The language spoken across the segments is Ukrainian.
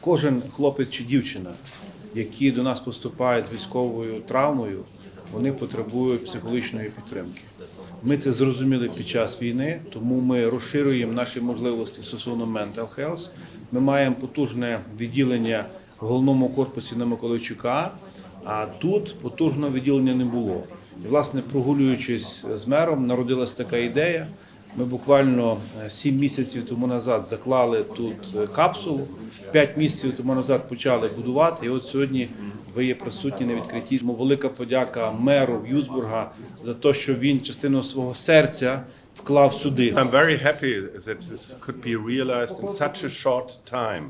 Кожен хлопець чи дівчина, які до нас поступають з військовою травмою, вони потребують психологічної підтримки. Ми це зрозуміли під час війни, тому ми розширюємо наші можливості стосовно mental health. Ми маємо потужне відділення в головному корпусі на Миколайчука, а тут потужного відділення не було. І, власне, прогулюючись з мером, народилась така ідея. Ми буквально е, сім місяців тому назад заклали тут е, капсулу. П'ять місяців тому назад почали будувати. І от сьогодні ви є присутні на відкритті. Тому велика подяка меру Юзбурга за те, що він частину свого серця вклав сюди. I'm very happy that this could be realized in such a short time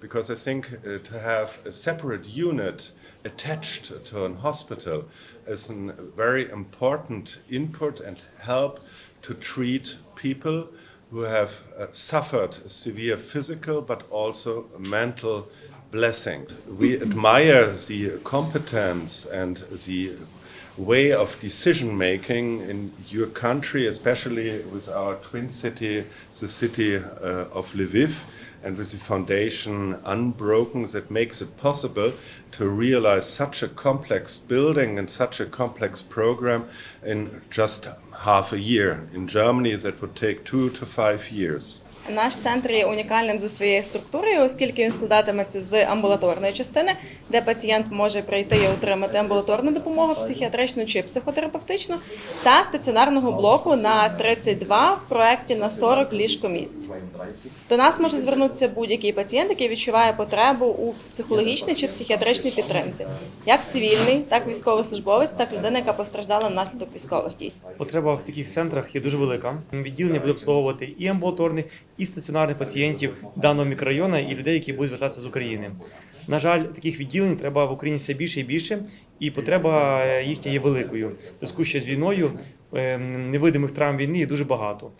because I think uh, to have a separate unit attached to an hospital is a very important input and help to treat people who have uh, suffered severe physical but also mental blessing. We admire the competence and the way of decision making in your country, especially with our twin city, the city uh, of Lviv, and with the foundation Unbroken that makes it possible to realize such a complex building and such a complex program in just half a year. In Germany, that would take two to five years. Наш центр є унікальним за своєю структурою, оскільки він складатиметься з амбулаторної частини, де пацієнт може прийти і отримати амбулаторну допомогу, психіатричну чи психотерапевтичну, та стаціонарного блоку на 32 в проєкті на 40 ліжкомісць. До нас може звернутися будь-який пацієнт, який відчуває потребу у психологічній чи психіатричній підтримці, як цивільний, так військовослужбовець, так людина, яка постраждала внаслідок військових дій. Потреба в таких центрах є дуже велика. Відділення буде обслуговувати і амбулаторних, і стаціонарних пацієнтів даного мікрорайону, і людей, які будуть звертатися з України. На жаль, таких відділень треба в Україні все більше і більше, і потреба е, їхня є великою. Зв'язку ще з війною е, невидимих травм війни є дуже багато.